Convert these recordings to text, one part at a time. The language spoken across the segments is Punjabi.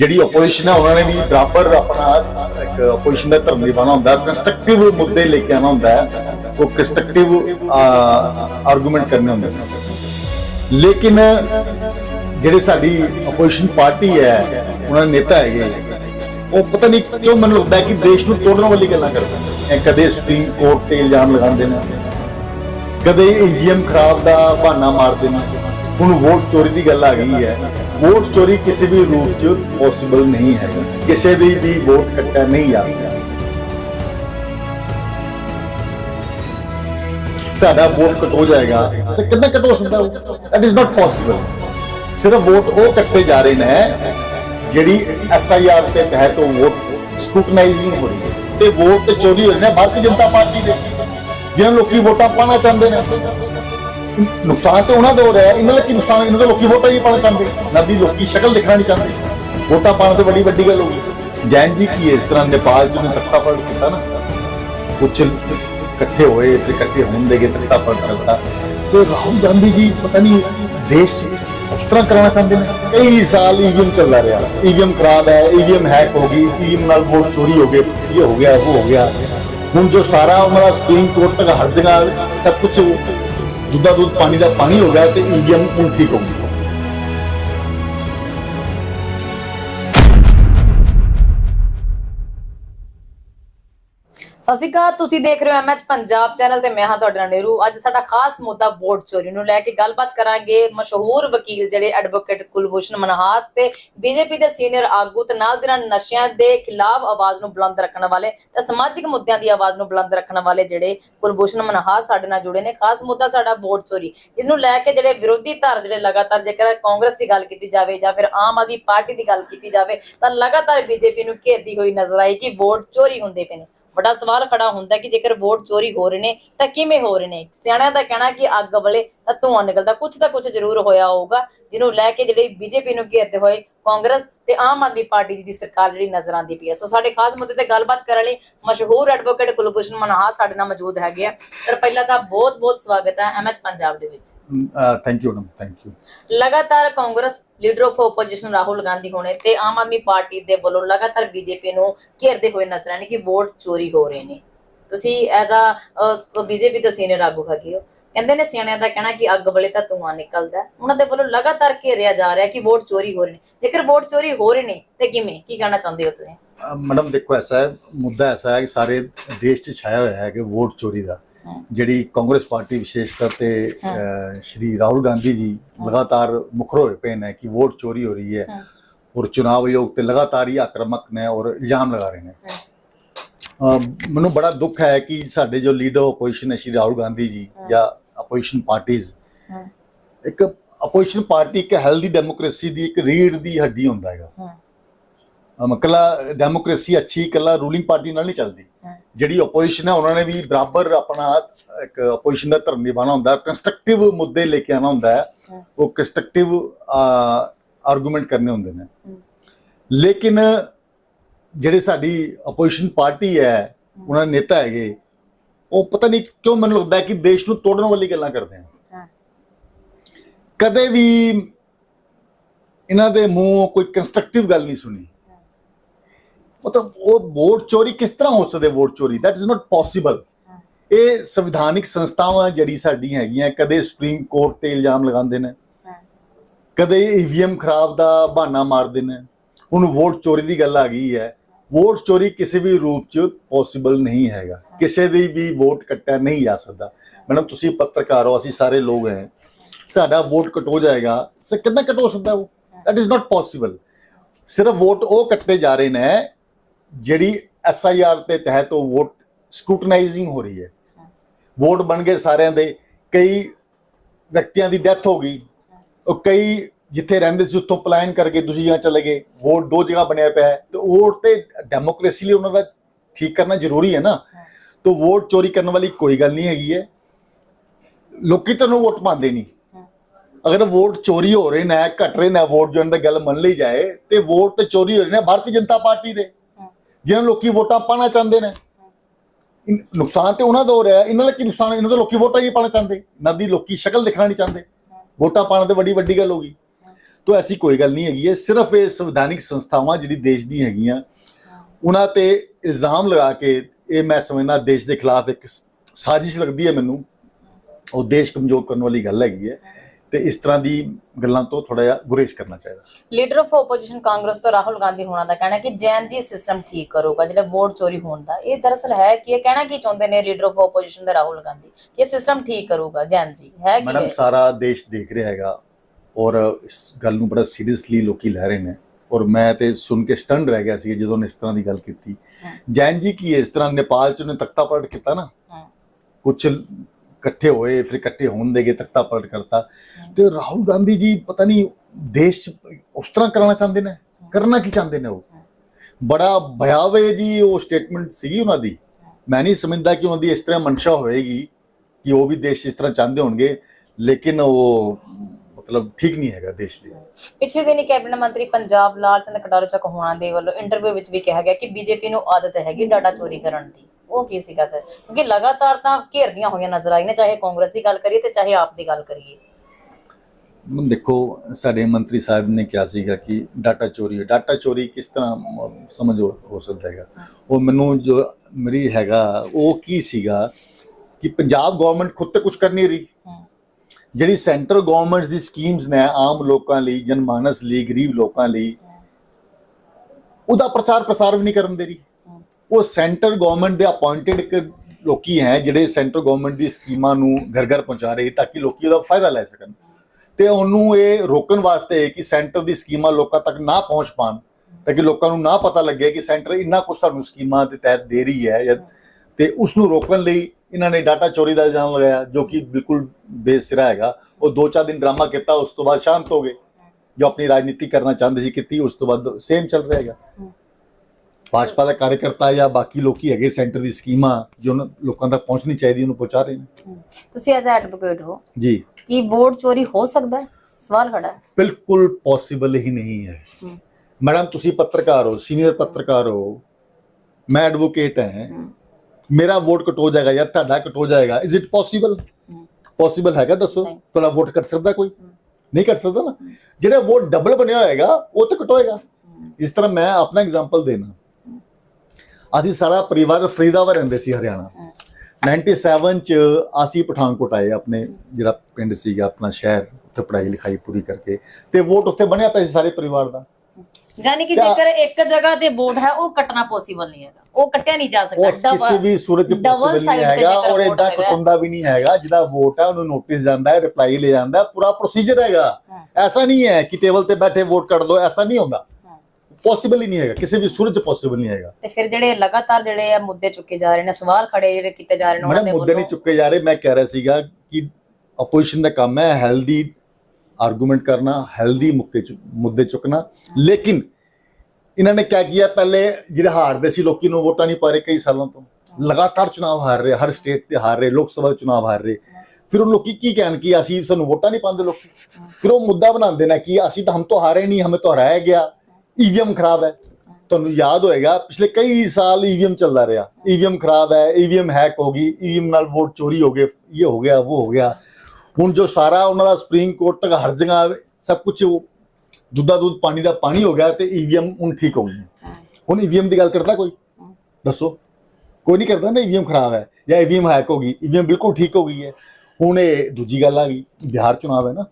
ਜਿਹੜੀ ਆਪੋਜੀਸ਼ਨ ਹੈ, ਉਹਨਾਂ ਨੇ ਵੀ ਬਰਾਬਰ ਆਪਣਾ ਇੱਕ ਆਪੋਜੀਸ਼ਨ ਦਾ ਧਰਮ ਨਿਭਾਉਣਾ ਹੁੰਦਾ ਕੰਸਟਰਕਟਿਵ ਮੁੱਦੇ ਲੈ ਕੇ ਆਉਣਾ ਹੁੰਦਾ ਹੈ, ਉਹ ਕੰਸਟਰਕਟਿਵ ਆਰਗੂਮੈਂਟ ਕਰਨੇ ਹੁੰਦੇ ਨੇ। ਲੇਕਿਨ ਜਿਹੜੇ ਸਾਡੀ ਆਪੋਜੀਸ਼ਨ ਪਾਰਟੀ ਹੈ, ਉਹਨਾਂ ਦੇ ਨੇਤਾ ਹੈਗੇ, ਉਹ ਪਤਾ ਨਹੀਂ ਕਿਉਂ ਮੈਨੂੰ ਲੱਗਦਾ ਕਿ ਦੇਸ਼ ਨੂੰ ਤੋੜਨ ਵਾਲੀ ਗੱਲਾਂ ਕਰਦੇ ਨੇ। ਇਹ ਕਦੇ ਸੁਪਰੀਮ ਕੋਰਟ ਤੇ ਇਲਜ਼ਾਮ ਲਗਾਉਂਦੇ ਨੇ, ਕਦੇ ਈਵੀਐਮ ਖਰਾਬ ਦਾ ਬਹਾਨਾ ਮਾਰਦੇ ਨੇ। ਹੁਣ ਵੋਟ ਚੋਰੀ ਦੀ ਗੱਲ ਆ ਗਈ ਹੈ। ਵੋਟ ਚੋਰੀ ਕਿਸੇ ਵੀ ਰੂਪ 'ਚ ਪੋਸੀਬਲ ਨਹੀਂ ਹੈ। ਕਿਸੇ ਦੀ ਵੀ ਵੋਟ ਕੱਟਿਆ ਨਹੀਂ ਜਾ ਸਕਦਾ। ਸਾਡਾ ਵੋਟ ਕਟ ਜਾਏਗਾ। ਸੇ, ਕਿੰਨਾ ਕਟ ਸਕਦਾ? ਦੈਟ ਇਜ਼ ਨਾਟ ਪੋਸੀਬਲ ਸਿਰਫ ਵੋਟ ਉਹ ਕੱਟੇ ਜਾ ਰਹੇ ਨੇ, ਜਿਹੜੀ ਐਸਆਈਆਰ ਦੇ ਤਹਿਤ ਉਹ ਵੋਟ ਸਕੂਟਨਾਈਜ਼ਿੰਗ ਹੋ ਰਹੀ ਹੈ। ਤੇ ਵੋਟ ਚੋਰੀ ਹੋ ਰਹੀ ਨੇ ਭਾਰਤੀ ਜਨਤਾ ਪਾਰਟੀ ਦੇ। ਜਿਹਨਾਂ ਲੋਕੀ ਵੋਟਾਂ ਪਾਣਾ ਚਾਹੁੰਦੇ ਨੇ। ਨੁਕਸਾਨ ਤੇ ਉਹਨਾਂ ਦਾ ਹੋ ਰਿਹਾ, ਇਹਨਾਂ ਦਾ ਕੀ ਨੁਕਸਾਨ ਇਹਨਾਂ ਦੇ ਲੋਕੀ ਵੋਟਾਂ ਹੀ ਪਾਣਾ ਚਾਹੁੰਦੇ। ਨਾ ਦੀ ਲੋਕੀ ਸ਼ਕਲ ਦਿਖਣਾ ਨਹੀਂ ਚਾਹੁੰਦੇ। ਵੋਟਾਂ ਪਾਉਣ ਤੇ ਵੱਡੀ ਵੱਡੀ ਗੱਲ ਹੋ ਗਈ। ਜੈਨ ਜੀ ਕੀ ਇਸ ਤਰ੍ਹਾਂ ਨੇਪਾਲ ਚ ਉਹਨੇ ਤਖਤਾ ਪਲਟ ਕੀਤਾ ਨਾ। ਕੁਛ ਇਕੱਠੇ ਹੋਏ, ਫਿਰ ਇਕੱਠੇ ਹੋਣ ਦੇਗੇ ਤਖਤਾ ਪਲਟ ਕਰਤਾ ਤੇ ਰਾਹੁਲ ਗਾਂਧੀ ਜੀ, ਪਤਾ ਨਹੀਂ ਦੇਸ਼ ਉਸ ਤਰ੍ਹਾਂ ਕਰਾਉਣਾ ਚਾਹੁੰਦੇ ਨੇ। ਕਈ ਸਾਲ ਈਵੀਐਮ ਚੱਲਦਾ ਰਿਹਾ। ਈਵੀਐਮ ਖਰਾਬ ਹੈ ਈਵੀਐਮ ਹੈਕ ਹੋ ਗਈ। ਈਵੀਐਮ ਨਾਲ ਵੋਟ ਚੋਰੀ ਹੋ ਗਈ, ਇਹ ਹੋ ਗਿਆ, ਉਹ ਹੋ ਗਿਆ। ਹੁਣ ਜੋ ਸਾਰਾ ਉਹਨਾਂ ਸੁਪਰੀਮ ਕੋਰਟ ਤੱਕ ਹਰ ਜਗ੍ਹਾ ਸਭ ਕੁਝ ਦੁੱਧਾ ਦੁੱਧ ਪਾਣੀ ਦਾ ਪਾਣੀ ਹੋ ਗਿਆ ਤੇ ਈਵੀਐਮ ਹੁਣ ਠੀਕ ਹੋ ਸਤਿ ਸ਼੍ਰੀ ਅਕਾਲ ਤੁਸੀਂ ਦੇਖ ਰਹੇ ਹੋ ਐਮਐਚ ਪੰਜਾਬ ਚੈਨਲ ਤੇ ਮੈਂ ਹਾਂ ਤੁਹਾਡਾ ਨੇਰੂ। ਅੱਜ ਸਾਡਾ ਖਾਸ ਮੁੱਦਾ ਵੋਟ ਚੋਰੀ ਨੂੰ ਲੈ ਕੇ ਗੱਲਬਾਤ ਕਰਾਂਗੇ। ਮਸ਼ਹੂਰ ਵਕੀਲ ਜਿਹੜੇ ਐਡਵੋਕੇਟ ਕੁਲਭੂਸ਼ਣ ਮਨਹਾਸ ਤੇ ਬੀਜੇਪੀ ਦੇ ਸੀਨੀਅਰ ਆਗੂ ਤੇ ਨਾਲ ਦੇ ਨਾਲ ਨਸ਼ਿਆਂ ਦੇ ਖਿਲਾਫ ਆਵਾਜ਼ ਨੂੰ ਬੁਲੰਦ ਰੱਖਣ ਵਾਲੇ ਤੇ ਸਮਾਜਿਕ ਮੁੱਦਿਆਂ ਦੀ ਆਵਾਜ਼ ਨੂੰ ਬੁਲੰਦ ਰੱਖਣ ਵਾਲੇ ਜਿਹੜੇ ਕੁਲਭੂਸ਼ਣ ਮਨਹਾਸ ਸਾਡੇ ਨਾਲ ਜੁੜੇ ਨੇ। ਖਾਸ ਮੁੱਦਾ ਸਾਡਾ ਵੋਟ ਚੋਰੀ। ਇਹਨੂੰ ਲੈ ਕੇ ਜਿਹੜੇ ਵਿਰੋਧੀ ਧਿਰ ਜਿਹੜੇ ਲਗਾਤਾਰ ਜੇਕਰ ਕਾਂਗਰਸ ਦੀ ਗੱਲ ਕੀਤੀ ਜਾਵੇ ਜਾਂ ਫਿਰ ਆਮ ਆਦਮੀ ਪਾਰਟੀ ਦੀ ਗੱਲ ਕੀਤੀ ਜਾਵੇ ਤਾਂ ਲਗਾਤਾਰ ਬੀਜੇਪੀ ਨੂੰ ਘੇਰਦੀ ਹੋਈ ਨਜ਼ਰ ਆਈ ਕਿ ਵੋਟ ਚੋਰੀ ਹੁੰਦੇ ਪਏ ਨੇ। ਵੱਡਾ ਸਵਾਲ ਖੜਾ ਹੁੰਦਾ ਕਿ ਜੇਕਰ ਵੋਟ ਚੋਰੀ ਹੋ ਰਹੇ ਨੇ ਤਾਂ ਕਿਵੇਂ ਹੋ ਰਹੇ ਨੇ? ਸਿਆਣਿਆਂ ਦਾ ਕਹਿਣਾ ਕਿ ਅੱਗ ਵਾਲੇ ਧੂਆਂ ਨਿਕਲਦਾ ਕੁਝ ਤਾਂ ਕੁਝ ਜ਼ਰੂਰ ਹੋਇਆ ਹੋਊਗਾ ਜਿਹਨੂੰ ਲੈ ਕੇ ਜਿਹੜੀ ਬੀਜੇਪੀ ਨੂੰ ਘੇਰਦੇ ਹੋਏ ਕਾਂਗਰਸ ਤੇ ਆਮ ਆਦਮੀ ਪਾਰਟੀ ਦੀ ਸਰਕਾਰ ਜਿਹੜੀ ਨਜ਼ਰ ਆਉਂਦੀ ਪਈ ਹੈ। ਸੋ ਸਾਡੇ ਖਾਸ ਮੁੱਦੇ ਤੇ ਗੱਲਬਾਤ ਕਰਨ ਲਈ ਮਸ਼ਹੂਰ ਐਡਵੋਕੇਟ ਕੁਲਭੂਸ਼ਣ ਮਨਹਾਸ ਸਾਡੇ ਨਾਲ ਮੌਜੂਦ ਹੈਗੇ ਆ। ਸਰ ਪਹਿਲਾਂ ਤਾਂ ਬਹੁਤ ਬਹੁਤ ਸਵਾਗਤ ਹੈ ਐਮਐਚ ਪੰਜਾਬ ਦੇ ਵਿੱਚ। Thank you madam thank you ਲਗਾਤਾਰ Congress leader of opposition Rahul Gandhi ਹੋਣੇ ਤੇ ਆਮ ਆਦਮੀ ਪਾਰਟੀ ਦੇ ਵੱਲੋਂ ਲਗਾਤਾਰ ਬੀਜੇਪੀ ਨੂੰ ਘੇਰਦੇ ਹੋਏ ਨਜ਼ਰ ਆਣੇ ਕਿ ਵੋਟ ਚੋਰੀ ਹੋ ਰਹੇ ਨੇ। ਤੁਸੀਂ ਐਜ਼ ਅ ਬੀਜੇਪੀ ਤੋਂ ਸੀਨੀਅਰ ਆਗੂ ਹੈਗੇ ਹੋ। ਕਹਿੰਦੇ ਨੇ ਸਿਆਣਿਆਂ ਦਾ ਕਹਿਣਾ ਕਿ ਅੱਗ ਬਲੇ ਤਾਂ ਧੂਆਂ ਨਿਕਲਦਾ। ਉਹਨਾਂ ਦੇ ਵੱਲੋਂ ਲਗਾਤਾਰ ਘੇਰਿਆ ਜਾ ਰਿਹਾ ਕਿ ਵੋਟ ਚੋਰੀ ਹੋ ਰਹੇ ਨੇ। ਜੇਕਰ ਵੋਟ ਚੋਰੀ ਹੋ ਰਹੇ ਨੇ ਤੇ ਕਿਵੇਂ? ਕੀ ਕਹਿਣਾ ਚਾਹੁੰਦੇ ਹੋ ਤੁਸੀਂ? ਮੈਡਮ ਦੇਖੋ ਐਸਾ ਹੈ ਮੁੱਦਾ ਐਸਾ ਹੈ ਕਿ ਸਾਰੇ ਦੇਸ਼ 'ਚ ਛਾਇਆ ਹੋਇਆ ਹੈ ਕਿ ਵੋਟ ਚੋਰੀ ਦਾ। ਜਿਹੜੀ ਕਾਂਗਰਸ ਪਾਰਟੀ ਵਿਸ਼ੇਸ਼ ਤੌਰ ਤੇ ਅਹ, ਸ਼੍ਰੀ ਰਾਹੁਲ ਗਾਂਧੀ ਜੀ ਲਗਾਤਾਰ ਮੁਖਰ ਹੋਏ ਪਏ ਨੇ ਕਿ ਵੋਟ ਚੋਰੀ ਹੋ ਰਹੀ ਹੈ। ਔਰ ਚੁਣਾਵ ਆਯੋਗ ਤੇ ਲਗਾਤਾਰ ਹੀ ਆਕਰਮਕ ਨੇ ਔਰ ਇਲਜ਼ਾਮ ਲਗਾ ਰਹੇ ਨੇ। ਮੈਨੂੰ ਬੜਾ ਦੁੱਖ ਹੈ ਕਿ ਸਾਡੇ ਜੋ ਲੀਡਰ ਆਪੋਜੀਸ਼ਨ ਹੈ ਸ਼੍ਰੀ ਰਾਹੁਲ ਗਾਂਧੀ ਜੀ ਜਾਂ ਆਪੋਜੀਸ਼ਨ ਪਾਰਟੀਆਂ ਇੱਕ ਆਪੋਜੀਸ਼ਨ ਪਾਰਟੀ ਇੱਕ ਹੈਲਦੀ ਡੈਮੋਕ੍ਰੇਸੀ ਦੀ ਇੱਕ ਰੀੜ ਦੀ ਹੱਡੀ ਹੁੰਦਾ ਹੈਗਾ। ਹਾਂ। ਅਮ ਕੱਲਾ ਡੈਮੋਕ੍ਰੇਸੀ ਅੱਛੀ ਕੱਲਾ ਰੂਲਿੰਗ ਪਾਰਟੀ ਨਾਲ ਨਹੀਂ ਚੱਲਦੀ। ਜਿਹੜੀ ਆਪੋਜੀਸ਼ਨ ਹੈ ਉਹਨਾਂ ਨੇ ਵੀ ਬਰਾਬਰ ਆਪਣਾ ਇੱਕ ਆਪੋਜੀਸ਼ਨ ਦਾ ਧਰਮ ਨਿਭਾਉਣਾ ਹੁੰਦਾ ਕੰਸਟਰਕਟਿਵ ਮੁੱਦੇ ਲੈ ਕੇ ਆਉਣਾ ਹੁੰਦਾ ਹੈ। ਉਹ ਕੰਸਟਰਕਟਿਵ ਆਰਗੂਮੈਂਟ ਕਰਨੇ ਹੁੰਦੇ ਨੇ। ਲੇਕਿਨ ਜਿਹੜੇ ਸਾਡੀ ਆਪੋਜੀਸ਼ਨ ਪਾਰਟੀ ਹੈ ਉਹਨਾਂ ਦੇ ਨੇਤਾ ਹੈਗੇ ਉਹ ਪਤਾ ਨਹੀਂ ਕਿਉਂ ਮੈਨੂੰ ਲੱਗਦਾ ਕਿ ਦੇਸ਼ ਨੂੰ ਤੋੜਨ ਵਾਲੀ ਗੱਲਾਂ ਕਰਦੇ ਹਾਂ। ਕਦੇ ਵੀ ਇਹਨਾਂ ਦੇ ਮੂੰਹੋਂ ਕੋਈ ਕੰਸਟਰਕਟਿਵ ਗੱਲ ਨਹੀਂ ਸੁਣੀ। ਮਤਲਬ ਉਹ ਵੋਟ ਚੋਰੀ ਕਿਸ ਤਰ੍ਹਾਂ ਹੋ ਸਕਦੇ ਵੋਟ ਚੋਰੀ? ਦੈਟ ਇਜ਼ ਨਾਟ ਪੋਸੀਬਲ ਇਹ ਸੰਵਿਧਾਨਿਕ ਸੰਸਥਾਵਾਂ ਜਿਹੜੀ ਸਾਡੀ ਹੈਗੀਆਂ ਕਦੇ ਸੁਪਰੀਮ ਕੋਰਟ ਤੇ ਇਲਜ਼ਾਮ ਲਗਾਉਂਦੇ ਨੇ ਕਦੇ ਈਵੀਐਮ ਖਰਾਬ ਦਾ ਬਹਾਨਾ ਮਾਰਦੇ ਨੇ। ਹੁਣ ਵੋਟ ਚੋਰੀ ਦੀ ਗੱਲ ਆ ਗਈ ਹੈ। ਵੋਟ ਚੋਰੀ ਕਿਸੇ ਵੀ ਰੂਪ 'ਚ ਪੋਸੀਬਲ ਨਹੀਂ ਹੈਗਾ। ਕਿਸੇ ਦੀ ਵੀ ਵੋਟ ਕੱਟਿਆ ਨਹੀਂ ਜਾ ਸਕਦਾ। ਮੈਡਮ, ਤੁਸੀਂ ਪੱਤਰਕਾਰ ਹੋ, ਅਸੀਂ ਸਾਰੇ ਲੋਕ ਹਾਂ ਸਾਡਾ ਵੋਟ ਕਟੋ ਜਾਏਗਾ। ਸੇ, ਕਿੰਨਾ ਕਟੋ ਸਕਦਾ ਉਹ? ਦੈਟ ਇਜ਼ ਨਾਟ ਪੋਸੀਬਲ ਸਿਰਫ ਵੋਟ ਉਹ ਕੱਟੇ ਜਾ ਰਹੇ ਨੇ, ਜਿਹੜੀ ਐਸਆਈਆਰ ਦੇ ਤਹਿਤ ਉਹ ਵੋਟ ਸਕੂਟਨਾਈਜ਼ਿੰਗ ਹੋ ਰਹੀ ਹੈ। ਵੋਟ ਬਣ ਗਏ ਸਾਰਿਆਂ ਦੇ। ਕਈ ਵਿਅਕਤੀਆਂ ਦੀ ਡੈਥ ਹੋ ਗਈ। ਉਹ ਕਈ ਜਿੱਥੇ ਰਹਿੰਦੇ ਸੀ ਉੱਥੋਂ ਪਲਾਨ ਕਰਕੇ ਦੂਜੀ ਜਗ੍ਹਾ ਚਲੇ ਗਏ। ਵੋਟ ਦੋ ਜਗ੍ਹਾ ਬਣਿਆ ਪਿਆ ਹੈ। ਤੇ ਵੋਟ ਤੇ ਡੈਮੋਕ੍ਰੇਸੀ ਲਈ ਉਹਨਾਂ ਦਾ ਠੀਕ ਕਰਨਾ ਜ਼ਰੂਰੀ ਹੈ ਨਾ। ਤਾਂ ਵੋਟ ਚੋਰੀ ਕਰਨ ਵਾਲੀ ਕੋਈ ਗੱਲ ਨਹੀਂ ਹੈਗੀ ਹੈ। ਲੋਕੀ ਤੁਹਾਨੂੰ ਵੋਟ ਪਾਉਂਦੇ ਨਹੀਂ। ਅਗਰ ਵੋਟ ਚੋਰੀ ਹੋ ਰਹੇ ਨੇ ਘਟ ਰਹੇ ਨੇ ਵੋਟ ਜਣ ਦੀ ਗੱਲ ਮੰਨ ਲਈ ਜਾਏ ਤੇ ਵੋਟ ਤੇ ਚੋਰੀ ਹੋ ਰਹੇ ਨੇ ਭਾਰਤੀ ਜਨਤਾ ਪਾਰਟੀ ਦੇ। ਜਿਹਨਾਂ ਲੋਕੀ ਵੋਟਾਂ ਪਾਣਾ ਚਾਹੁੰਦੇ ਨੇ। ਨੁਕਸਾਨ ਤੇ ਉਹਨਾਂ ਦਾ ਹੋ ਰਿਹਾ। ਇਹਨਾਂ ਦਾ ਕੀ ਨੁਕਸਾਨ? ਇਹਨਾਂ ਦਾ ਲੋਕੀ ਵੋਟਾਂ ਹੀ ਪਾਣਾ ਚਾਹੁੰਦੇ। ਨਾ ਦੀ ਲੋਕੀ ਸ਼ਕਲ ਦਿਖਣਾ ਨਹੀਂ ਚਾਹੁੰਦੇ। ਵੋਟਾਂ ਪਾਉਣ ਤੇ ਵੱਡੀ ਵੱਡੀ ਗੱਲ ਹੋ ਗਈ। ਤਾਂ ਐਸੀ ਕੋਈ ਗੱਲ ਨਹੀਂ ਹੈਗੀ ਹੈ। ਸਿਰਫ ਇਹ ਸੰਵਿਧਾਨਿਕ ਸੰਸਥਾਵਾਂ ਜਿਹੜੀ ਦੇਸ਼ ਦੀ ਹੈਗੀਆਂ ਉਹਨਾਂ ਤੇ ਇਲਜ਼ਾਮ ਲਗਾ ਕੇ ਇਹ ਮੈਂ ਸਮਝਣਾ ਦੇਸ਼ ਦੇ ਖਿਲਾਫ ਇੱਕ ਸਾਜ਼ਿਸ਼ ਲੱਗਦੀ ਹੈ ਮੈਨੂੰ। ਉਹ ਦੇਸ਼ ਕਮਜ਼ੋਰ ਕਰਨ ਵਾਲੀ ਗੱਲ ਹੈਗੀ ਹੈ। ਤੇ ਇਸ ਤਰ੍ਹਾਂ ਦੀ ਗੱਲਾਂ ਤੋਂ ਥੋੜਾ ਜਿਹਾ ਗੁਰੇਜ਼ ਕਰਨਾ ਚਾਹੀਦਾ। ਲੀਡਰ ਆਫ ਆਪੋਜੀਸ਼ਨ ਕਾਂਗਰਸ ਤੋਂ ਰਾਹੁਲ ਗਾਂਧੀ ਹੋਣਾ ਦਾ ਕਹਿਣਾ ਕਿ ਜੈਨ ਜੀ ਸਿਸਟਮ ਠੀਕ ਕਰੂਗਾ ਜਿਹੜਾ ਵੋਟ ਚੋਰੀ ਹੋਣ ਦਾ। ਇਹ ਦਰਅਸਲ ਹੈ ਕਿ ਇਹ ਕਹਿਣਾ ਕੀ ਚਾਹੁੰਦੇ ਨੇ ਲੀਡਰ ਆਫ ਆਪੋਜੀਸ਼ਨ ਦੇ ਰਾਹੁਲ ਗਾਂਧੀ? ਕਿ ਇਹ ਸਿਸਟਮ ਠੀਕ ਕਰੂਗਾ ਜੈਨ ਜੀ? ਹੈ ਕੀ ਮੈਡਮ? ਸਾਰਾ ਦੇਸ਼ ਦੇਖ ਰਿਹਾ ਹੈਗਾ। ਔਰ ਇਸ ਗੱਲ ਨੂੰ ਬੜਾ ਸੀਰੀਅਸਲੀ ਲੋਕੀ ਲੈ ਰਹੇ ਨੇ। ਔਰ ਮੈਂ ਤੇ ਸੁਣ ਕੇ ਸਟੰਡ ਰਹਿ ਗਿਆ ਸੀ ਜਦੋਂ ਉਹਨੇ ਇਸ ਤਰ੍ਹਾਂ ਦੀ ਗੱਲ ਕੀਤੀ। ਜੈਨ ਜੀ ਕੀ ਇਸ ਤਰ੍ਹਾਂ ਨੇਪਾਲ ਚ ਉਹਨੇ ਤਖਤਾ ਪਲਟ ਕੀਤਾ ਨਾ। ਕੁਝ ਇਕੱਠੇ ਹੋਏ ਫਿਰ ਇਕੱਠੇ ਹੋਣ ਦੇਗੇ ਤਖਤਾ ਪਲਟ ਕਰਤਾ। ਤੇ ਰਾਹੁਲ ਗਾਂਧੀ ਜੀ ਪਤਾ ਨਹੀਂ ਦੇਸ਼ ਉਸ ਤਰ੍ਹਾਂ ਕਰਨਾ ਚਾਹੁੰਦੇ ਨੇ? ਕਰਨਾ ਕੀ ਚਾਹੁੰਦੇ ਨੇ ਉਹ? ਬੜਾ ਭਿਆਵਹ ਜੀ ਉਹ ਸਟੇਟਮੈਂਟ ਸੀਗੀ ਉਹਨਾਂ ਦੀ। ਮੈਂ ਨਹੀਂ ਸਮਝਦਾ ਕਿ ਉਹਨਾਂ ਦੀ ਇਸ ਤਰ੍ਹਾਂ ਮਨਸ਼ਾ ਹੋਏਗੀ ਕਿ ਉਹ ਵੀ ਦੇਸ਼ ਇਸ ਤਰ੍ਹਾਂ ਚਾਹੁੰਦੇ ਹੋਣਗੇ ਲੇਕਿਨ ਉਹ ਮਤਲਬ ਠੀਕ ਨਹੀਂ ਹੈਗਾ ਦੇਸ਼ ਲਈ ਪਿਛਲੇ ਦਿਨੀ ਕੈਬਨਿਟ ਮੰਤਰੀ ਪੰਜਾਬ ਲਾਲ ਚੰਦ ਕਟਾਰੂ ਚੱਕ ਹੋਣਾ ਦੇ ਵੱਲੋਂ ਇੰਟਰਵਿਊ ਵਿੱਚ ਵੀ ਕਿਹਾ ਗਿਆ ਕਿ ਬੀਜੇਪੀ ਨੂੰ ਆਦਤ ਹੈਗੀ ਡਾਟਾ ਚੋਰੀ ਕਰਨ ਦੀ। ਉਹ ਕੀ ਸੀਗਾ ਫਿਰ? ਕਿਉਂਕਿ ਲਗਾਤਾਰ ਤਾਂ ਘੇਰਦੀਆਂ ਹੋਈਆਂ ਨਜ਼ਰ ਆਈ ਨੇ ਚਾਹੇ ਕਾਂਗਰਸ ਦੀ ਗੱਲ ਕਰੀਏ ਤੇ ਚਾਹੇ ਆਪ ਦੀ ਗੱਲ ਕਰੀਏ। ਦੇਖੋ ਸਾਡੇ ਮੰਤਰੀ ਸਾਹਿਬ ਨੇ ਕਿਹਾ ਸੀਗਾ ਕਿ ਡਾਟਾ ਚੋਰੀ ਹੈ। ਡਾਟਾ ਚੋਰੀ ਕਿਸ ਤਰ੍ਹਾਂ ਸਮਝ ਹੋ ਸਕਦਾ ਹੈਗਾ? ਉਹ ਮੈਨੂੰ ਜੋ ਮੇਰੀ ਹੈਗਾ ਉਹ ਕੀ ਸੀਗਾ ਕਿ ਪੰਜਾਬ ਗਵਰਨਮੈਂਟ ਖੁਦ ਤੇ ਕੁਝ ਕਰ ਨਹੀਂ ਰਹੀ। ਜਿਹੜੀ ਸੈਂਟਰ ਗਵਰਨਮੈਂਟ ਦੀ ਸਕੀਮਸ ਨੇ ਆਮ ਲੋਕਾਂ ਲਈ, ਜਨਮਾਨਸ ਲਈ, ਗਰੀਬ ਲੋਕਾਂ ਲਈ, ਉਹਦਾ ਪ੍ਰਚਾਰ ਪ੍ਰਸਾਰ ਵੀ ਨਹੀਂ ਕਰਨ ਦੇ ਰਹੀ। ਉਹ ਸੈਂਟਰ ਗਵਰਨਮੈਂਟ ਦੇ ਅਪਾਇੰਟਡ ਇੱਕ ਲੋਕੀ ਹੈ ਜਿਹੜੇ ਸੈਂਟਰ ਗਵਰਨਮੈਂਟ ਦੀ ਸਕੀਮਾਂ ਨੂੰ ਘਰ ਘਰ ਪਹੁੰਚਾ ਰਹੇ ਤਾਂ ਕਿ ਲੋਕੀ ਉਹਦਾ ਫਾਇਦਾ ਲੈ ਸਕਣ। ਤੇ ਉਹਨੂੰ ਇਹ ਰੋਕਣ ਵਾਸਤੇ ਕਿ ਸੈਂਟਰ ਦੀ ਸਕੀਮਾਂ ਲੋਕਾਂ ਤੱਕ ਨਾ ਪਹੁੰਚ ਪਾਣ, ਤਾਂ ਕਿ ਲੋਕਾਂ ਨੂੰ ਨਾ ਪਤਾ ਲੱਗੇ ਕਿ ਸੈਂਟਰ ਇੰਨਾ ਕੁਝ ਸਾਨੂੰ ਸਕੀਮਾਂ ਦੇ ਤਹਿਤ ਦੇ ਰਹੀ ਹੈ ਜਾਂ ਤੇ ਉਸ ਨੂੰ ਰੋਕਣ ਲਈ ਇਹਨਾਂ ਨੇ ਡਾਟਾ ਚੋਰੀ ਦਾ ਇਲਜ਼ਾਮ ਲਗਾਇਆ ਜੋ ਕਿ ਬਿਲਕੁਲ ਬੇਸਿਰਾ ਹੈਗਾ। ਉਹ ਦੋ ਚਾਰ ਦਿਨ ਡਰਾਮਾ ਕੀਤਾ ਉਸ ਤੋਂ ਬਾਅਦ ਸ਼ਾਂਤ ਹੋ ਗਏ। ਜੋ ਆਪਣੀ ਰਾਜਨੀਤੀ ਕਰਨਾ ਚਾਹੁੰਦੇ ਸੀ ਕੀਤੀ ਉਸ ਤੋਂ ਬਾਅਦ ਸੇਮ ਚੱਲ ਰਿਹਾ ਹੈਗਾ। ਭਾਜਪਾ ਦਾ ਕਾਰਜਕਰਤਾ ਜਾਂ ਬਾਕੀ ਲੋਕੀ ਹੈਗੇ ਸੈਂਟਰ ਦੀ ਸਕੀਮਾਂ ਜੋ ਲੋਕਾਂ ਤੱਕ ਪਹੁੰਚਣੀ ਚਾਹੀਦੀ ਉਹਨੂੰ ਪਹੁੰਚਾ ਰਹੇ ਨੇ। ਤੁਸੀਂ ਐਜ਼ ਐਡਵੋਕੇਟ ਹੋ। ਜੀ। ਕੀ ਵੋਟ ਚੋਰੀ ਹੋ ਸਕਦਾ ਹੈ? ਸਵਾਲ ਖੜਾ ਹੈ। ਬਿਲਕੁਲ ਪੋਸੀਬਲ ਹੀ ਨਹੀਂ ਹੈ। ਮੈਡਮ ਤੁਸੀਂ ਪੱਤਰਕਾਰ ਹੋ ਸੀਨੀਅਰ ਪੱਤਰਕਾਰ ਹੋ। ਮੈਂ ਐਡਵੋਕੇਟ ਹਾਂ। ਮੇਰਾ ਵੋਟ ਕਟੋ ਜਾਏਗਾ ਜਾਂ ਤੁਹਾਡਾ ਕਟੋ ਜਾਏਗਾ। ਇਜ਼ ਇਟ ਪੋਸੀਬਲ ਪੋਸੀਬਲ ਹੈਗਾ ਦੱਸੋ। ਤੁਹਾਡਾ ਵੋਟ ਕੱਟ ਸਕਦਾ ਕੋਈ। ਨਹੀਂ ਕੱਟ ਸਕਦਾ ਨਾ? ਜਿਹੜਾ ਵੋਟ ਡਬਲ ਬਣਿਆ ਹੋਏਗਾ ਉਹ ਤਾਂ ਕਟੋਏਗਾ ਹਮ, ਇਸ ਤਰ੍ਹਾਂ ਮੈਂ ਆਪਣਾ ਐਗਜ਼ਾਮਪਲ ਦੇਣਾ। ਅਸੀਂ ਸਾਰਾ ਪਰਿਵਾਰ ਫਰੀਦਾਬਾਦ ਰਹਿੰਦੇ ਸੀ ਹਰਿਆਣਾ। 97 ਚ ਅਸੀਂ ਪਠਾਨਕੋਟ ਆਏ ਆਪਣੇ ਜਿਹੜਾ ਪਿੰਡ ਸੀਗਾ ਆਪਣਾ ਸ਼ਹਿਰ ਉੱਥੇ ਪੜ੍ਹਾਈ ਲਿਖਾਈ ਪੂਰੀ ਕਰਕੇ। ਤੇ ਵੋਟ ਉੱਥੇ ਬਣਿਆ ਪਿਆ ਸੀ ਸਾਰੇ ਪਰਿਵਾਰ ਦਾ। ਯਾਨੀ ਕਿ ਜੇਕਰ ਇੱਕ ਜਗ੍ਹਾ ਤੇ ਵੋਟ ਹੈ ਉਹ ਕੱਟਣਾ ਪੋਸੀਬਲ ਨਹੀਂ ਹੈਗਾ ਉਹ ਕੱਟਿਆ ਨਹੀਂ ਜਾ ਸਕਦਾ ਉਹ ਕਿਸੇ ਵੀ ਸੂਰਤ ਚ ਪੋਸੀਬਲ ਨਹੀਂ ਹੈਗਾ ਔਰ ਹੈਗਾ। ਕਟੁੰਦਾ ਵੀ ਨਹੀਂ ਹੈਗਾ ਜਿਹਦਾ ਵੋਟ ਹੈ ਉਹਨੂੰ ਨੋਟਿਸ ਜਾਂਦਾ ਹੈ ਰਿਪਲਾਈ ਲੈ ਜਾਂਦਾ ਹੈ ਪੂਰਾ ਪ੍ਰੋਸੀਜਰ ਹੈਗਾ। ਐਸਾ ਨਹੀਂ ਹੈ ਕਿ ਟੇਬਲ ਤੇ ਬੈਠੇ ਵੋਟ ਕੱਢ ਦੋ ਐਸਾ ਨਹੀਂ ਹੁੰਦਾ। ਪੋਸੀਬਲ ਹੀ ਨਹੀਂ ਹੈਗਾ ਕਿਸੇ ਵੀ ਸੂਰਤ ਚ ਪੋਸੀਬਲ ਨਹੀਂ ਹੈਗਾ ਤੇ ਫਿਰ ਜਿਹੜੇ ਲਗਾਤਾਰ ਜਿਹੜੇ ਆ ਮੁੱਦੇ ਚੁੱਕੇ ਜਾ ਰਹੇ ਨੇ ਸਵਾਲ ਖੜੇ ਜਿਹੜੇ ਕੀਤੇ ਜਾ ਰਹੇ ਨੇ ਉਹਨਾਂ ਦੇ ਮੁੱਦੇ ਨਹੀਂ ਚੁੱਕੇ ਜਾ ਰਹੇ ਮੈਂ ਕਹਿ ਰਿਹਾ ਸੀਗਾ ਕਿ ਆਪੋਜੀਸ਼ਨ ਦਾ ਕੰਮ ਹੈ ਹੈਲਦੀ आर्गूमेंट करना हेल्दी मुक्के मुद्दे चुकना ਲੇਕਿਨ ਇਹਨਾਂ ਨੇ ਕਿਹਾ ਕੀਆ ਪਹਿਲੇ ਜਿਹੜੇ ਹਾਰਦੇ ਸੀ ਲੋਕੀ ਨੂੰ ਵੋਟਾਂ ਨਹੀਂ ਪਾਰੇ ਕਈ ਸਾਲਾਂ ਤੋਂ। ਲਗਾਤਾਰ ਚੁਣਾਵ ਹਾਰ ਰਹੇ, ਹਰ ਸਟੇਟ ਤੇ ਹਾਰ ਰਹੇ, ਲੋਕ ਸਭਾ ਚੁਣਾਵ ਹਾਰ ਰਹੇ। ਫਿਰ ਉਹ ਲੋਕੀ ਕੀ ਕਹਿਣ ਕਿ ਅਸੀਂ ਸਾਨੂੰ ਵੋਟਾਂ ਨਹੀਂ ਪਾਉਂਦੇ ਲੋਕੀ? ਫਿਰ ਉਹ ਮੁੱਦਾ ਬਣਾਉਂਦੇ ਨੇ ਕਿ ਅਸੀਂ ਤਾਂ ਹਮ ਤੋਂ ਹਾਰੇ ਨਹੀਂ, ਹਮੇ ਤੋਂ ਹਰਾਇਆ ਗਿਆ। ਈਵੀਐਮ ਖਰਾਬ ਹੈ। ਤੁਹਾਨੂੰ ਯਾਦ ਹੋਏਗਾ, ਪਿਛਲੇ ਕਈ ਸਾਲ ਈਵੀਐਮ ਚੱਲਦਾ ਰਿਹਾ। ਈਵੀਐਮ ਖਰਾਬ ਹੈ ਈਵੀਐਮ ਹੈਕ ਹੋ ਗਈ ਈਵੀਐਮ ਨਾਲ ਵੋਟ ਚੋਰੀ ਹੋ ਗਏ, ਇਹ ਹੋ ਗਿਆ, ਉਹ ਹੋ ਗਿਆ। ਹੁਣ ਜੋ ਸਾਰਾ ਉਹਨਾਂ ਦਾ ਸੁਪਰੀਮ ਕੋਰਟ ਤੱਕ ਹਰ ਜਗ੍ਹਾ ਸਭ ਕੁਝ ਦੁੱਧਾ ਦੁੱਧ ਪਾਣੀ ਦਾ ਪਾਣੀ ਹੋ ਗਿਆ ਤੇ ਈਵੀਐਮ ਹੁਣ ਠੀਕ ਹੋ ਗਈ। ਹੁਣ ਈਵੀਐਮ ਦੀ ਗੱਲ ਕਰਦਾ ਕੋਈ? ਦੱਸੋ। ਕੋਈ ਨਹੀਂ ਕਰਦਾ ਨਾ ਈਵੀਐਮ ਖਰਾਬ ਹੈ ਜਾਂ ਈਵੀਐਮ ਹੈਕ ਹੋ ਗਈ ਈਵੀਐਮ ਬਿਲਕੁਲ ਠੀਕ ਹੋ ਗਈ ਹੈ। ਹੁਣ ਇਹ ਦੂਜੀ ਗੱਲ ਆ ਗਈ ਬਿਹਾਰ ਚੁਣਾਵ ਹੈ ਨਾ।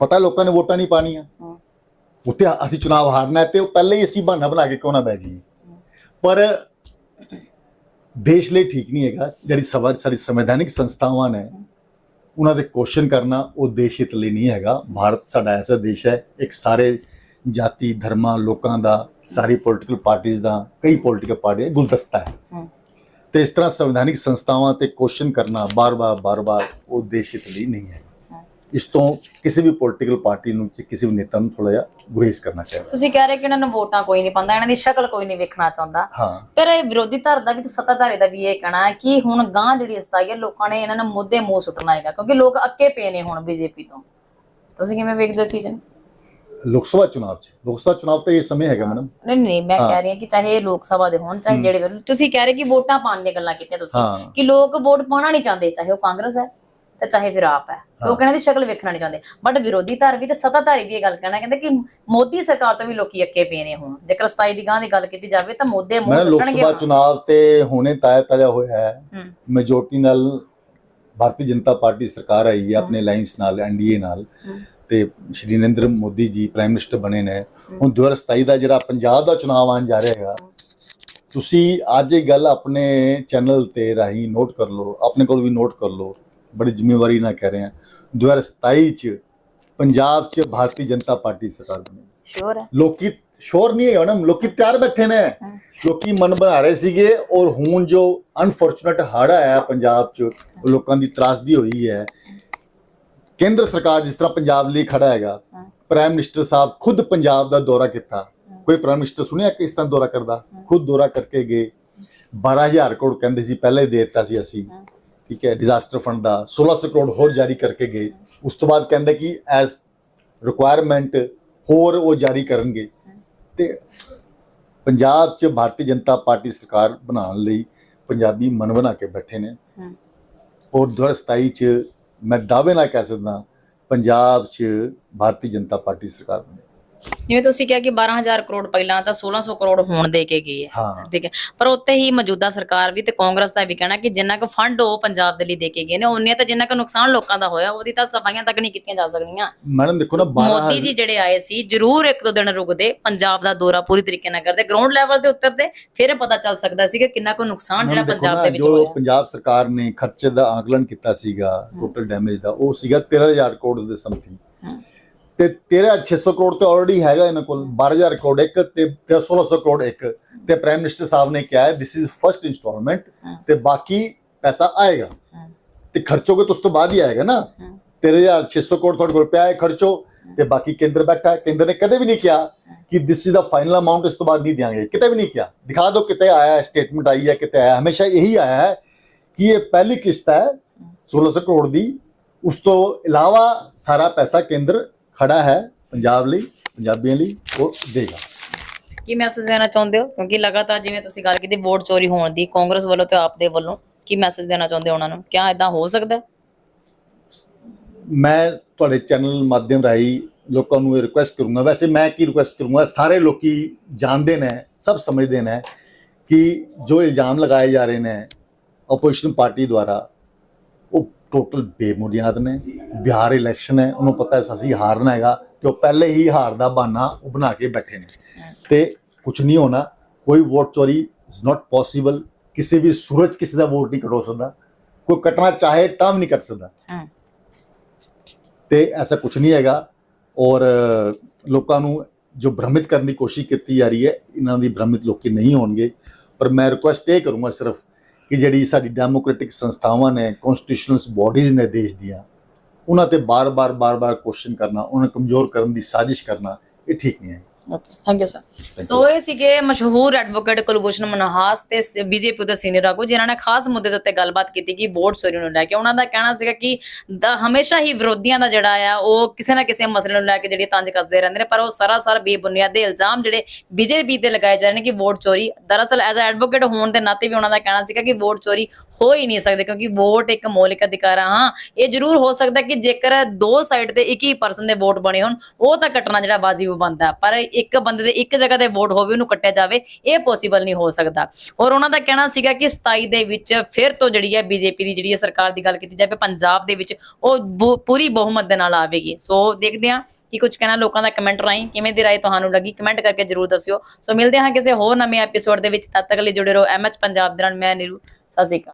ਪਤਾ ਲੋਕਾਂ ਨੇ ਵੋਟਾਂ ਨਹੀਂ ਪਾਣੀਆਂ। ਉੱਥੇ ਅਸੀਂ ਚੁਣਾਵ ਹਾਰਨਾ ਤੇ ਉਹ ਪਹਿਲੇ ਹੀ ਅਸੀਂ ਬਹਾਨਾ ਬਣਾ ਕੇ ਕਿਉਂ ਨਾ ਬਹਿ ਜਾਈਏ। ਪਰ ਦੇਸ਼ ਲਈ ਠੀਕ ਨਹੀਂ ਹੈਗਾ ਜਿਹੜੀ ਸਾਡੀ ਸੰਵਿਧਾਨਿਕ ਸੰਸਥਾਵਾਂ ਨੇ ਉਹਨਾਂ ਦੇ ਕੁਐਸਚਨ ਕਰਨਾ ਉਹ ਦੇਸ਼ ਹਿੱਤ ਲਈ ਨਹੀਂ ਹੈਗਾ। ਭਾਰਤ ਸਾਡਾ ਐਸਾ ਦੇਸ਼ ਹੈ ਇੱਕ ਸਾਰੇ ਜਾਤੀ ਧਰਮਾਂ ਲੋਕਾਂ ਦਾ ਸਾਰੀ ਪੋਲੀਟੀਕਲ ਪਾਰਟੀਆਂ ਦਾ ਕਈ ਪੋਲੀਟੀਕਲ ਪਾਰਟੀਆਂ ਗੁਲਦਸਤਾ ਹੈ। ਤੇ ਇਸ ਤਰ੍ਹਾਂ ਸੰਵਿਧਾਨਿਕ ਸੰਸਥਾਵਾਂ ਤੇ ਕੁਐਸਚਨ ਕਰਨਾ ਬਾਰ-ਬਾਰ ਬਾਰ-ਬਾਰ ਉਹ ਦੇਸ਼ ਹਿੱਤ ਲਈ ਨਹੀਂ ਹੈ। ਇਸ ਤੋਂ ਕਿਸੇ ਵੀ ਪੋਲੀਟੀਕਲ ਪਾਰਟੀ ਨੂੰ ਕਿਸੇ ਵੀ ਨੇਤਾ ਨੂੰ ਥੋੜਾ ਜਿਹਾ ਗੁਰੇਜ਼ ਕਰਨਾ ਚਾਹੀਦਾ। ਤੁਸੀਂ ਕਹਿ ਰਹੇ ਕਿ ਇਹਨਾਂ ਨੂੰ ਵੋਟਾਂ ਕੋਈ ਨਹੀਂ ਪਾਉਂਦਾ ਇਹਨਾਂ ਦੀ ਸ਼ਕਲ ਕੋਈ ਨਹੀਂ ਵੇਖਣਾ ਚਾਹੁੰਦਾ। ਪਰ ਇਹ ਵਿਰੋਧੀ ਧਿਰ ਦਾ ਵੀ ਤੇ ਸੱਤਾਧਾਰੀ ਦਾ ਵੀ ਇਹ ਕਹਿਣਾ ਹੈ ਕਿ ਹੁਣ ਗਾਂ ਜਿਹੜੀ ਸਤਾਈ ਹੈ ਲੋਕਾਂ ਨੇ ਇਹਨਾਂ ਨੂੰ ਮੁੱਦੇ ਮੂੰਹ ਸੁੱਟਣਾ ਹੈਗਾ ਕਿਉਂਕਿ ਲੋਕ ਅੱਕੇ ਪਏ ਨੇ ਹੁਣ ਬੀਜੇਪੀ ਤੋਂ। ਤੁਸੀਂ ਕਿਵੇਂ ਵੇਖਦੇ ਹੋ ਚੀਜ਼ ਲੋਕ ਸਭਾ ਚੁਣਾਵ 'ਚ। ਲੋਕ ਸਭਾ ਚੁਣਾਵ ਤਾਂ ਇਹ ਸਮੇਂ ਹੈਗਾ ਮੈਡਮ। ਨਹੀਂ ਨਹੀਂ ਮੈਂ। ਕਹਿ ਰਹੀ ਹਾਂ ਕਿ ਚਾਹੇ ਲੋਕ ਸਭਾ ਦੇ ਹੋਣ ਚਾਹੇ ਜਿਹੜੇ ਤੁਸੀਂ ਕਹਿ ਰਹੇ ਕਿ ਵੋਟਾਂ ਪਾਉਣ ਦੀਆਂ ਗੱਲਾਂ ਕੀਤੀਆਂ ਤੁਸੀਂ। ਕਿ ਲੋਕ ਵੋਟ ਪਾਉਣਾ ਨਹੀਂ ਚਾਹੁੰਦੇ ਚਾਹੇ ਉਹ ਕਾਂਗਰਸ ਹੈ। ਤੇ ਚਾਹੇ ਫਿਰ ਆਪ ਹੈ। ਲੋਕ ਇਹਨਾਂ ਦੀ ਸ਼ਕਲ ਵੇਖਣਾ ਨਹੀਂ ਚਾਹੁੰਦੇ। ਬਟ ਵਿਰੋਧੀ ਧਿਰ ਵੀ ਤੇ ਸੱਤਾਧਾਰੀ ਵੀ ਇਹ ਗੱਲ ਕਹਿਣਾ ਕਹਿੰਦੇ ਕਿ ਮੋਦੀ ਸਰਕਾਰ ਤੋਂ ਵੀ ਲੋਕੀ ਅੱਕੇ ਪਏ ਨੇ ਹੁਣ। ਜੇਕਰ 27 ਦੀ ਗਾਂ ਦੀ ਗੱਲ ਕੀਤੀ ਜਾਵੇ ਤਾਂ ਮੋਦੇ ਮੂੰਹ ਮੈਂ ਲੋਕ ਸੁੱਟਣਗੇ ਸਭਾ ਚੁਣਾਵ ਤੇ ਹੁਣੇ ਤਾਇਆ ਤਾਜ਼ਾ ਹੋਇਆ ਹੈ। ਮੈਜੋਰਟੀ ਨਾਲ ਭਾਰਤੀ ਜਨਤਾ ਪਾਰਟੀ ਸਰਕਾਰ ਆਈ ਹੈ ਆਪਣੇ ਅਲਾਈਅੰਸ ਨਾਲ ਐਨਡੀਏ ਨਾਲ। ਤੇ ਸ਼੍ਰੀ ਨਰਿੰਦਰ ਮੋਦੀ ਜੀ ਪ੍ਰਾਈਮ ਮਿਨਿਸਟਰ ਬਣੇ ਨੇ। ਹੁਣ 2027 ਦਾ ਜਿਹੜਾ ਪੰਜਾਬ ਦਾ ਚੁਣਾਵ ਆਉਣ ਜਾ ਰਿਹਾ ਹੈਗਾ ਤੁਸੀਂ ਅੱਜ ਇਹ ਗੱਲ ਆਪਣੇ ਚੈਨਲ ਤੇ ਰਾਹੀਂ ਨੋਟ ਕਰ ਲਓ ਆਪਣੇ ਕੋਲ ਵੀ ਨੋਟ ਕਰ ਲਓ। ਬੜੀ ਜ਼ਿੰਮੇਵਾਰੀ ਨਾਲ ਕਹਿ ਰਹੇ ਹਾਂ। 2027 ਚ ਪੰਜਾਬ ਚ ਭਾਰਤੀ ਜਨਤਾ ਪਾਰਟੀ ਸਰਕਾਰ ਬਣੇਗੀ ਸ਼ੋਰ ਹੈ। ਲੋਕੀ ਸ਼ੋਰ ਨਹੀਂ ਹੈ ਮੈਡਮ ਲੋਕੀ ਤਿਆਰ ਬੈਠੇ ਨੇ। ਲੋਕੀ ਮਨ ਬਣਾ ਰਹੇ ਸੀਗੇ ਔਰ ਹੁਣ ਜੋ ਅਨਫੋਰਚੂਨੇਟ ਹੜ ਆਇਆ ਪੰਜਾਬ 'ਚ ਉਹ ਲੋਕਾਂ ਦੀ ਤਰਾਸਦੀ ਹੋਈ ਹੈ। ਕੇਂਦਰ ਸਰਕਾਰ ਜਿਸ ਤਰ੍ਹਾਂ ਪੰਜਾਬ ਲਈ ਖੜਾ ਹੈਗਾ। ਪ੍ਰਾਈਮ ਮਿਨਿਸਟਰ ਸਾਹਿਬ ਖੁਦ ਪੰਜਾਬ ਦਾ ਦੌਰਾ ਕੀਤਾ। ਕੋਈ ਪ੍ਰਾਈਮ ਮਿਨਿਸਟਰ ਸੁਣਿਆ ਕਿ ਇਸ ਤਰ੍ਹਾਂ ਦੌਰਾ ਕਰਦਾ? ਖੁਦ ਦੌਰਾ ਕਰਕੇ ਗਏ। 12000 ਕਰੋੜ ਕਹਿੰਦੇ ਸੀ ਪਹਿਲੇ ਹੀ ਦੇ ਦਿੱਤਾ ਸੀ ਅਸੀਂ। ਠੀਕ ਹੈ ਡਿਜ਼ਾਸਟਰ ਫੰਡ ਦਾ 1600 ਕਰੋੜ ਹੋਰ ਜਾਰੀ ਕਰਕੇ ਗਏ। ਉਸ ਤੋਂ ਬਾਅਦ ਕਹਿੰਦੇ ਕਿ ਐਸ ਰਿਕੁਆਇਰਮੈਂਟ ਹੋਰ ਉਹ ਜਾਰੀ ਕਰਨਗੇ। ਤੇ ਪੰਜਾਬ 'ਚ ਭਾਰਤੀ ਜਨਤਾ ਪਾਰਟੀ ਸਰਕਾਰ ਬਣਾਉਣ ਲਈ ਪੰਜਾਬੀ ਮਨ ਬਣਾ ਕੇ ਬੈਠੇ ਨੇ। ਔਰ 2027 ਚ ਮੈਂ ਦਾਅਵੇ ਨਾਲ ਕਹਿ ਸਕਦਾ ਪੰਜਾਬ 'ਚ ਭਾਰਤੀ ਜਨਤਾ ਪਾਰਟੀ ਸਰਕਾਰ ਬਣੇ। ਜਿਵੇਂ ਤੁਸੀਂ ਕਿਹਾ ਕਿ 12000 ਕਰੋੜ ਪਹਿਲਾਂ ਤਾਂ 1600 ਕਰੋੜ ਹੁਣ ਦੇ ਕੇ ਗਈ ਹੈ ਹਾਂ। ਠੀਕ ਹੈ। ਪਰ ਉੱਤੇ ਹੀ ਮੌਜੂਦਾ ਸਰਕਾਰ ਵੀ ਤੇ ਕਾਂਗਰਸ ਦਾ ਵੀ ਕਹਿਣਾ ਕਿ ਜਿੰਨਾ ਕੁ ਫੰਡ ਉਹ ਪੰਜਾਬ ਦੇ ਲਈ ਦੇ ਕੇ ਗਏ ਨੇ ਉਹਨੇ ਤਾਂ ਜਿੰਨਾ ਕੁ ਨੁਕਸਾਨ ਲੋਕਾਂ ਦਾ ਹੋਇਆ ਉਹਦੀ ਤਾਂ ਸਫਾਈਆਂ ਤੱਕ ਨਹੀਂ ਕੀਤੀਆਂ ਜਾ ਸਕਦੀਆਂ। ਮੈਡਮ ਦੇਖੋ ਨਾ 12 ਮੋਦੀ ਜੀ ਜਿਹੜੇ ਆਏ ਸੀ ਜ਼ਰੂਰ ਇੱਕ ਦੋ ਦਿਨ ਰੁਕਦੇ ਪੰਜਾਬ ਦਾ ਦੌਰਾ ਪੂਰੀ ਤਰੀਕੇ ਨਾਲ ਕਰਦੇ ਗਰਾਊਂਡ ਲੈਵਲ ਤੇ ਉਤਰਦੇ ਫਿਰ ਪਤਾ ਚੱਲ ਸਕਦਾ ਸੀ ਕਿ ਕਿੰਨਾ ਕੁ ਨੁਕਸਾਨ ਜਿਹੜਾ ਮੈਡਮ ਦੇਖੋ ਪੰਜਾਬ ਨਾ, ਦੇ ਵਿੱਚ ਜੋ ਹੋਇਆ। ਪੰਜਾਬ ਸਰਕਾਰ ਨੇ ਖਰਚੇ ਦਾ ਆਕਲਨ ਕੀਤਾ ਸੀਗਾ ਟੋਟਲ ਡੈਮੇਜ ਦਾ ਉਹ ਸੀਗਾ 13000 ਕਰੋੜ ਦੇ ਸਮਥਿੰਗ ਹਮ। ਤੇ 13600 ਕਰੋੜ ਤੇ ਆਲਰੇਡੀ ਹੈਗਾ ਇਹਨਾਂ ਕੋਲ 12000 ਕਰੋੜ ਇੱਕ ਤੇ ਤੇ 1600 ਕਰੋੜ ਇੱਕ। ਤੇ ਪ੍ਰਾਈਮ ਮਿਨਿਸਟਰ ਸਾਹਿਬ ਨੇ ਕਿਹਾ ਹੈ ਦਿਸ ਇਜ਼ ਫਰਸਟ ਇਨਸਟਾਲਮੈਂਟ। ਤੇ ਬਾਕੀ ਪੈਸਾ ਆਏਗਾ। ਤੇ ਖਰਚੋਗੇ ਤਾਂ ਉਸ ਤੋਂ ਬਾਅਦ ਹੀ ਆਏਗਾ ਨਾ। ਹਮ। 13600 ਕਰੋੜ ਤੁਹਾਡੇ ਕੋਲ ਪਿਆ ਹੈ ਖਰਚੋ। ਤੇ ਬਾਕੀ ਕੇਂਦਰ ਬੈਠਾ ਹੈ। ਕੇਂਦਰ ਨੇ ਕਦੇ ਵੀ ਨਹੀਂ ਕਿਹਾ ਕਿ this is the final amount ਇਸ ਤੋਂ ਬਾਅਦ ਨਹੀਂ ਦਿਆਂਗੇ। ਕਿਤੇ ਵੀ ਨਹੀਂ ਕਿਹਾ। ਦਿਖਾ ਦਿਓ ਕਿਤੇ ਆਇਆ ਸਟੇਟਮੈਂਟ ਆਈ ਹੈ ਕਿਤੇ ਆਇਆ। ਹਮੇਸ਼ਾ ਇਹੀ ਆਇਆ ਹੈ ਕਿ ਇਹ ਪਹਿਲੀ ਕਿਸ਼ਤ ਹੈ 1600 ਕਰੋੜ ਦੀ। ਉਸ ਤੋਂ ਇਲਾਵਾ ਸਾਰਾ ਪੈਸਾ ਕੇਂਦਰ ਖੜਾ ਹੈ ਪੰਜਾਬ ਲਈ ਪੰਜਾਬੀਆਂ ਲਈ ਉਹ ਦੇਗਾ ਕੀ ਮੈਸੇਜ ਦੇਣਾ ਚਾਹੁੰਦੇ ਹੋ? ਕਿਉਂਕਿ ਲਗਾਤਾਰ ਜਿਵੇਂ ਤੁਸੀਂ ਗੱਲ ਕੀਤੀ ਵੋਟ ਚੋਰੀ ਹੋਣ ਦੀ ਕਾਂਗਰਸ ਵੱਲੋਂ ਤੇ ਆਪ ਦੇ ਵੱਲੋਂ ਕੀ ਮੈਸੇਜ ਦੇਣਾ ਚਾਹੁੰਦੇ ਹੋ ਉਹਨਾਂ ਨੂੰ? ਕਿਆ ਇਦਾਂ ਹੋ ਸਕਦਾ? ਮੈਂ ਤੁਹਾਡੇ ਚੈਨਲ ਮਾਧਿਅਮ ਰਾਹੀਂ ਲੋਕਾਂ ਨੂੰ ਇਹ ਰਿਕੁਐਸਟ ਕਰੂੰਗਾ। ਵੈਸੇ ਮੈਂ ਕੀ ਰਿਕੁਐਸਟ ਕਰੂੰਗਾ ਸਾਰੇ ਲੋਕੀ ਜਾਣਦੇ ਨੇ ਸਭ ਸਮਝਦੇ ਨੇ ਕਿ ਜੋ ਇਲਜ਼ਾਮ ਲਗਾਏ ਜਾ ਰਹੇ ਨੇ ਆਪੋਜੀਸ਼ਨ ਪਾਰਟੀ ਦੁਆਰਾ ਟੋਟਲ ਬੇਬੁਨਿਆਦ ਨੇ ਬਿਹਾਰ ਇਲੈਕਸ਼ਨ ਹੈ ਉਹਨੂੰ ਪਤਾ ਹੈ ਅਸੀਂ ਹਾਰਨਾ ਹੈਗਾ ਤੇ ਉਹ ਪਹਿਲੇ ਹੀ ਹਾਰ ਦਾ ਬਹਾਨਾ ਉਹ ਬਣਾ ਕੇ ਬੈਠੇ ਨੇ ਤੇ ਕੁਝ ਨਹੀਂ ਹੋਣਾ ਕੋਈ ਵੋਟ ਚੋਰੀ ਇਜ਼ ਨਾਟ ਪੋਸੀਬਲ ਕਿਸੇ ਵੀ ਸੂਰਜ ਕਿਸੇ ਦਾ ਵੋਟ ਨਹੀਂ ਕਟੋ ਸਕਦਾ ਕੋਈ ਕਟਣਾ ਚਾਹੇ ਤਾਂ ਵੀ ਨਹੀਂ ਕੱਟ ਸਕਦਾ। ਤੇ ਐਸਾ ਕੁਝ ਨਹੀਂ ਹੈਗਾ ਔਰ ਲੋਕਾਂ ਨੂੰ ਜੋ ਭ੍ਰਮਿਤ ਕਰਨ ਦੀ ਕੋਸ਼ਿਸ਼ ਕੀਤੀ ਜਾ ਰਹੀ ਹੈ ਇਹਨਾਂ ਦੀ ਭ੍ਰਮਿਤ ਲੋਕੀ ਨਹੀਂ ਹੋਣਗੇ ਪਰ ਮੈਂ ਰਿਕੁਐਸਟ ਇਹ ਕਰੂੰਗਾ ਸਿਰਫ ਕਿ ਜਿਹੜੀ ਸਾਡੀ ਡੈਮੋਕ੍ਰੈਟਿਕ ਸੰਸਥਾਵਾਂ ਨੇ ਕਨਸਟੀਟਿਊਸ਼ਨਲ ਬਾਡੀਜ਼ ਨੇ ਦੇਸ਼ ਦੀਆਂ, ਉਹਨਾਂ ਤੇ ਬਾਰ-ਬਾਰ ਬਾਰ-ਬਾਰ ਕੁਐਸਚਨ ਕਰਨਾ, ਉਹਨਾਂ ਨੂੰ ਕਮਜ਼ੋਰ ਕਰਨ ਦੀ ਸਾਜ਼ਿਸ਼ ਕਰਨਾ, ਇਹ ਠੀਕ ਨਹੀਂ ਹੈ। ਥੈਂਕ ਯੂ ਸਰ ਸੋ ਇਹ ਸੀਗੇ ਮਸ਼ਹੂਰ ਐਡਵੋਕੇਟ ਕੁਲਭੂਸ਼ਣ ਮਨਹਾਸ ਤੇ ਬੀਜੇਪੀ ਦੇ ਸੀਨੀਅਰ ਆਗੂ ਜਿਨ੍ਹਾਂ ਨੇ ਖਾਸ ਮੁੱਦੇ ਦੇ ਉੱਤੇ ਗੱਲਬਾਤ ਕੀਤੀ ਕਿ ਵੋਟ ਚੋਰੀ ਨੂੰ ਲੈ ਕੇ। ਉਹਨਾਂ ਦਾ ਕਹਿਣਾ ਸੀਗਾ ਕਿ ਹਮੇਸ਼ਾ ਹੀ ਵਿਰੋਧੀਆਂ ਦਾ ਜਿਹੜਾ ਆ ਉਹ ਕਿਸੇ ਨਾ ਕਿਸੇ ਮਸਲੇ ਨੂੰ ਲੈ ਕੇ ਜਿਹੜੀ ਤੰਜ ਕੱਸਦੇ ਰਹਿੰਦੇ ਨੇ ਪਰ ਉਹ ਸਰਾਸਰ ਬੇਬੁਨਿਆਦ ਇਲਜ਼ਾਮ ਜਿਹੜੇ ਬੀਜੇਪੀ ਤੇ ਲਗਾਏ ਜਾ ਰਹੇ ਨੇ ਕਿ ਵੋਟ ਚੋਰੀ ਦਰਅਸਲ ਐਜ਼ ਅ ਐਡਵੋਕੇਟ ਹੋਣ ਦੇ ਨਾਤੇ ਵੀ ਉਹਨਾਂ ਦਾ ਕਹਿਣਾ ਸੀਗਾ ਕਿ ਵੋਟ ਚੋਰੀ ਹੋ ਹੀ ਨਹੀਂ ਸਕਦੇ ਕਿਉਂਕਿ ਵੋਟ ਇੱਕ ਮੌਲਿਕ ਅਧਿਕਾਰ ਆ। ਹਾਂ ਇਹ ਜ਼ਰੂਰ ਹੋ ਸਕਦਾ ਕਿ ਜੇਕਰ ਦੋ ਸਾਈਡ ਤੇ ਇੱਕ ਹੀ ਪਰਸਨ ਦੇ ਵੋਟ ਬਣੇ ਹੋਣ ਉਹ ਤਾਂ ਕੱਟਣਾ ਜਿਹੜਾ ਵਾਜਿਬ ਬਣਦਾ। ਪਰ ਇੱਕ ਬੰਦੇ ਦੇ ਇੱਕ ਜਗ੍ਹਾ ਤੇ ਵੋਟ ਹੋਵੇ, ਉਹਨੂੰ ਕੱਟਿਆ ਜਾਵੇ, ਇਹ ਪੋਸੀਬਲ ਨਹੀਂ ਹੋ ਸਕਦਾ। ਔਰ ਉਹਨਾਂ ਦਾ ਕਹਿਣਾ ਸੀਗਾ ਕਿ 27 ਦੇ ਵਿੱਚ ਫਿਰ ਤੋਂ ਜਿਹੜੀ ਹੈ ਬੀਜੇਪੀ ਦੀ ਜਿਹੜੀ ਹੈ ਸਰਕਾਰ ਦੀ ਗੱਲ ਕੀਤੀ ਜਾਵੇ, ਪੰਜਾਬ ਦੇ ਵਿੱਚ ਉਹ ਬੁ- ਪੂਰੀ ਬਹੁਮਤ ਦੇ ਨਾਲ ਆਵੇਗੀ। ਸੋ ਦੇਖਦੇ ਹਾਂ ਕੀ ਕੁਝ ਕਹਿਣਾ ਲੋਕਾਂ ਦਾ ਕਮੈਂਟ ਰਾਹੀਂ, ਕਿਵੇਂ ਦੀ ਰਾਏ ਤੁਹਾਨੂੰ ਲੱਗੀ? ਕਮੈਂਟ ਕਰਕੇ ਜਰੂਰ ਦੱਸਿਓ। ਸੋ ਮਿਲਦੇ ਹਾਂ ਕਿਸੇ ਹੋਰ ਨਵੇਂ ਐਪੀਸੋਡ ਦੇ ਵਿੱਚ, ਤਦ ਤੱਕ ਲਈ ਜੁੜੇ ਰਹੋ ਐਮਐਚ ਪੰਜਾਬ ਦੇ ਨਾਲ, ਮੈਂ ਨੀਰੂ, ਸਤਿ ਸ਼੍ਰੀ ਅਕਾਲ।